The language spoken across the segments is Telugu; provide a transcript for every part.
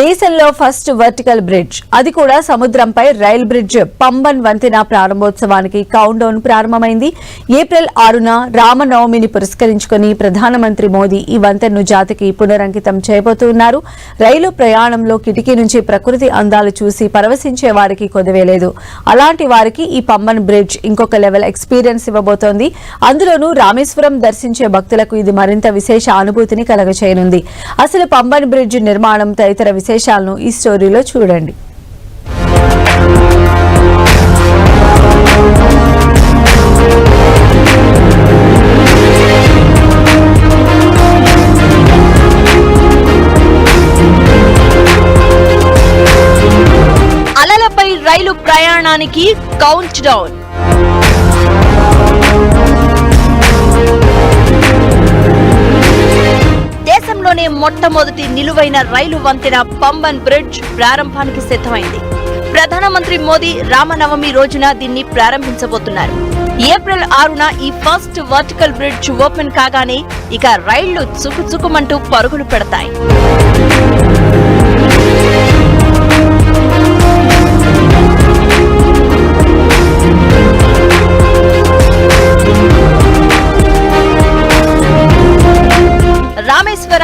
దేశంలో ఫస్ట్ వర్టికల్ బ్రిడ్జ్. అది కూడా సముద్రంపై రైల్ బ్రిడ్జ్. పంబన్ వంతెన ప్రారంభోత్సవానికి కౌంట్ డౌన్ ప్రారంభమైంది. ఏప్రిల్ ఆరున రామనవమిని పురస్కరించుకుని ప్రధానమంత్రి మోదీ ఈ వంతెనను జాతికి పునరంకితం చేయబోతున్నారు. రైలు ప్రయాణంలో కిటికీ నుంచి ప్రకృతి అందాలు చూసి పరవశించే వారికి కొదవేలేదు. అలాంటి వారికి ఈ పంబన్ బ్రిడ్జ్ ఇంకొక లెవెల్ ఎక్స్పీరియన్స్ ఇవ్వబోతోంది. అందులోనూ రామేశ్వరం దర్శించే భక్తులకు ఇది మరింత విశేష అనుభూతిని కలగచేయనుంది. అసలు పంబన్ బ్రిడ్జ్ నిర్మాణం తదితర విశేషాలను ఈ స్టోరీలో చూడండి. అలలపై రైలు ప్రయాణానికి కౌంట్ డౌన్ మొట్టమొదటి నిలువైన రైలు వంతెన పంబన్ బ్రిడ్జ్ ప్రారంభానికి సిద్ధమైంది. ప్రధానమంత్రి మోదీ రామనవమి రోజున దీన్ని ప్రారంభించబోతున్నారు. ఏప్రిల్ ఆరున ఈ ఫస్ట్ వర్టికల్ బ్రిడ్జ్ ఓపెన్ కాగానే ఇక రైళ్ళు చుకుచుకుమంటూ పరుగులు పెడతాయి.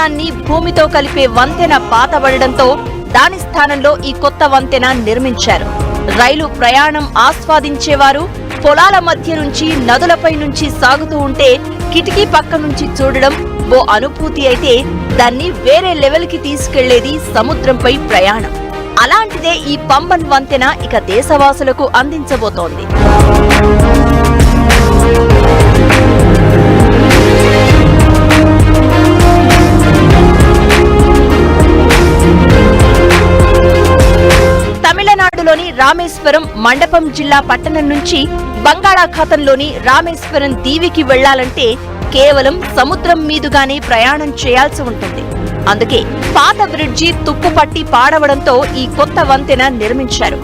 రామేశ్వరాన్ని భూమితో కలిపే వంతెన పాతబడడంతో దాని స్థానంలో ఈ కొత్త వంతెన నిర్మించారు. రైలు ప్రయాణం ఆస్వాదించేవారు పొలాల మధ్య నుంచి నదులపై నుంచి సాగుతూ ఉంటే కిటికీ పక్క నుంచి చూడడం ఓ అనుభూతి అయితే దాన్ని వేరే లెవెల్కి తీసుకెళ్ళేది సముద్రంపై ప్రయాణం. అలాంటిదే ఈ పంబన్ వంతెన ఇక దేశవాసులకు అందించబోతోంది. రాష్ట్రంలోని రామేశ్వరం మండపం జిల్లా పట్టణం నుంచి బంగాళాఖాతంలోని రామేశ్వరం దీవికి వెళ్ళాలంటే కేవలం సముద్రం మీదుగానే ప్రయాణం చేయాల్సి ఉంటుంది. అందుకే పాత బ్రిడ్జి తుప్పుపట్టి పాడవడంతో ఈ కొత్త వంతెన నిర్మించారు.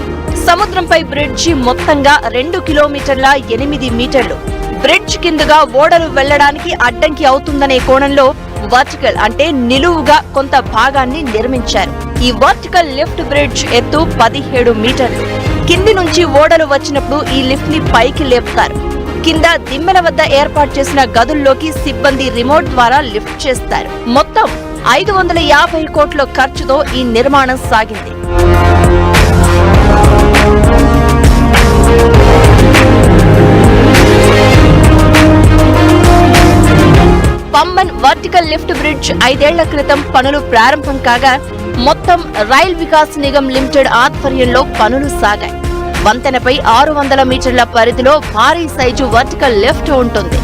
సముద్రంపై బ్రిడ్జి మొత్తంగా రెండు కిలోమీటర్ల ఎనిమిది మీటర్లు. బ్రిడ్జ్ కిందుగా ఓడలు వెళ్ళడానికి అడ్డంకి అవుతుందనే కోణంలో వర్టికల్ అంటే నిలువుగా కొంత భాగాన్ని నిర్మించారు. ఈ వర్టికల్ లిఫ్ట్ బ్రిడ్జ్ ఎత్తు పదిహేడు మీటర్లు. కింది నుంచి ఓడలు వచ్చినప్పుడు ఈ లిఫ్ట్ని పైకి లేపుతారు. కింద దిమ్మెల వద్ద ఏర్పాటు చేసిన గదుల్లోకి సిబ్బంది రిమోట్ ద్వారా లిఫ్ట్ చేస్తారు. మొత్తం ఐదు వందల యాభై కోట్ల ఖర్చుతో ఈ నిర్మాణం సాగింది. పంబన్ వర్టికల్ లిఫ్ట్ బ్రిడ్జ్ ఐదేళ్ళ క్రితం పనులు ప్రారంభం కాగా మొత్తం రైల్ వికాస్ నిగమ్ లిమిటెడ్ ఆధ్వర్యంలో పనులు సాగాయి. వంతెనపై ఆరు వందల మీటర్ల పరిధిలో భారీ సైజు వర్టికల్ లిఫ్ట్ ఉంటుంది.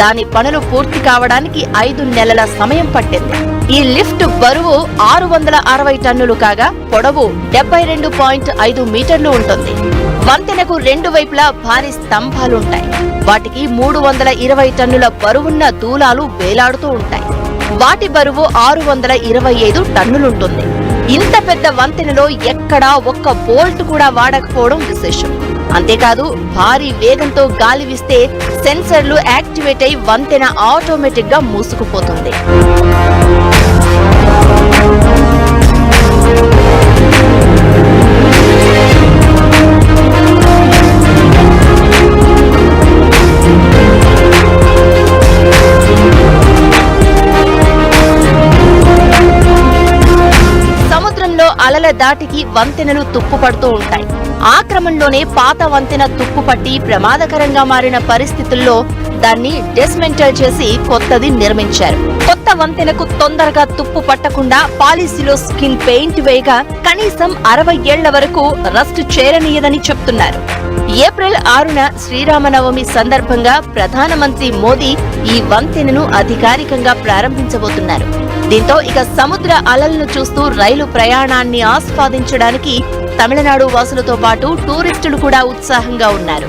దాని పనులు పూర్తి కావడానికి ఐదు నెలల సమయం పట్టింది. ఈ లిఫ్ట్ బరువు ఆరు వందల అరవై టన్నులు కాగా పొడవు డెబ్బై రెండు పాయింట్ ఐదు మీటర్లు ఉంటుంది. వంతెనకు రెండు వైపులా భారీ స్తంభాలుంటాయి. వాటికి మూడు వందల ఇరవై టన్నుల బరువున్న దూలాలు వేలాడుతూ ఉంటాయి. వాటి బరువు ఆరు వందల ఇరవై ఐదు టన్నులుంటుంది. ఇంత పెద్ద వంతెనలో ఎక్కడా ఒక్క బోల్ట్ కూడా వాడకపోవడం విశేషం. అంతేకాదు భారీ వేగంతో గాలి వీస్తే సెన్సర్లు యాక్టివేట్ అయి వంతెన ఆటోమేటిక్గా మూసుకుపోతుంది. అలల దాటికి వంతెనలు తుప్పుపడుతూ ఉంటాయి. ఆ క్రమంలోనే పాత వంతెన తుప్పుపట్టి ప్రమాదకరంగా మారిన పరిస్థితుల్లో దాన్ని డిస్మెంటల్ చేసి కొత్తది నిర్మించారు. కొత్త వంతెనకు తొందరగా తుప్పు పట్టకుండా పాలిసిలో స్కిన్ పెయింట్ వేయగా కనీసం అరవై ఏళ్ళ వరకు రస్ట్ చేరనీయదని చెప్తున్నారు. ఏప్రిల్ ఆరున శ్రీరామనవమి సందర్భంగా ప్రధానమంత్రి మోదీ ఈ వంతెనను అధికారికంగా ప్రారంభించబోతున్నారు. దీంతో ఇక సముద్ర అలలను చూస్తూ రైలు ప్రయాణాన్ని ఆస్వాదించడానికి తమిళనాడు వాసులతో పాటు టూరిస్టులు కూడా ఉత్సాహంగా ఉన్నారు.